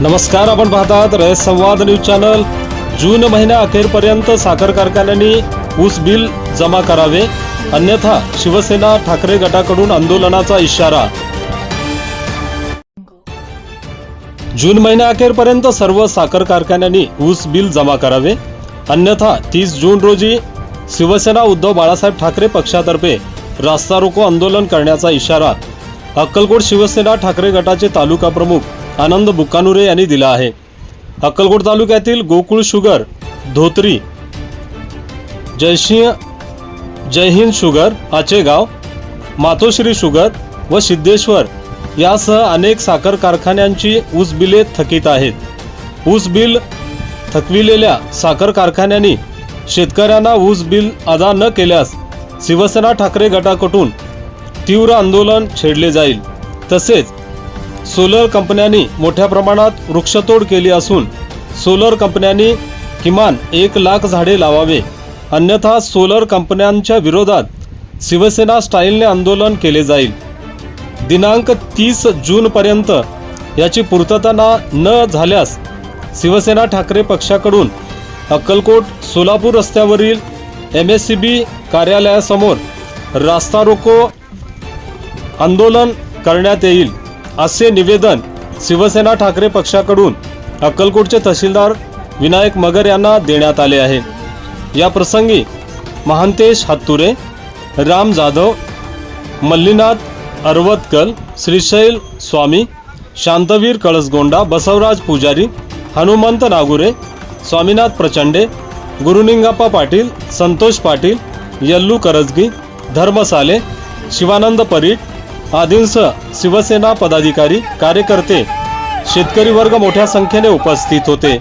नमस्कार आपण पाहतात रयत संवाद न्यूज चॅनल. जून महिन्या अखेरपर्यंत साखर कारखान्यांनी ऊस बिल जमा करावे अन्यथा शिवसेना ठाकरे गटाकडून आंदोलनाचा इशारा. जून महिन्याअखेरपर्यंत सर्व साखर कारखान्यांनी ऊस बिल जमा करावे अन्यथा तीस जून रोजी शिवसेना उद्धव बाळासाहेब ठाकरे पक्षातर्फे रास्ता रोको आंदोलन करण्याचा इशारा. अक्कलकोट शिवसेना ठाकरे गटाचे तालुका प्रमुख आनंद बुकानुरे यांनी दिला आहे. अक्कलकोट तालुक्यातील Gokul sugar Dhotri Jaysingh Jaihind sugar Achegaon Matoshri sugar व सिद्धेश्वर यासह अनेक साखर कारखान्यांची ऊस बिले थकीत आहेत. ऊस बिल थकविलेल्या साखर कारखान्यांनी शेतकऱ्यांना ऊस बिल अदा न केल्यास शिवसेना ठाकरे गटाकडून तीव्र आंदोलन छेडले जाईल. तसेच सोलर कंपन्यांनी मोठ्या प्रमाणात वृक्षतोड केली असून सोलर कंपन्यांनी किमान एक लाख झाडे लावावे. अन्यथा सोलर कंपन्यांच्या विरोधात शिवसेना स्टाईलने आंदोलन केले जाईल. दिनांक तीस जूनपर्यंत याची पूर्तता ना- न झाल्यास शिवसेना ठाकरे पक्षाकडून अक्कलकोट सोलापूर रस्त्यावरील एम एस सी बी कार्यालयासमोर रास्ता रोको आंदोलन करण्यात येईल. असे निवेदन शिवसेना ठाकरे पक्षाकडून अक्कलकोटचे तहसीलदार विनायक मगर यांना देण्यात आले आहे. या प्रसंगी महांतेश हत्तुरे राम जाधव मल्लीनाथ अरवतकल श्रीशैल स्वामी शांतवीर कळसगोंडा बसवराज पुजारी हनुमंत नागुरे स्वामीनाथ प्रचंडे गुरुनिंगाप्पा पाटील संतोष पाटील यल्लू करजगी धर्मसाले शिवानंद परीट आदींसह शिवसेना पदाधिकारी कार्यकर्ते शेतकरी वर्ग मोठ्या संख्येने उपस्थित होते.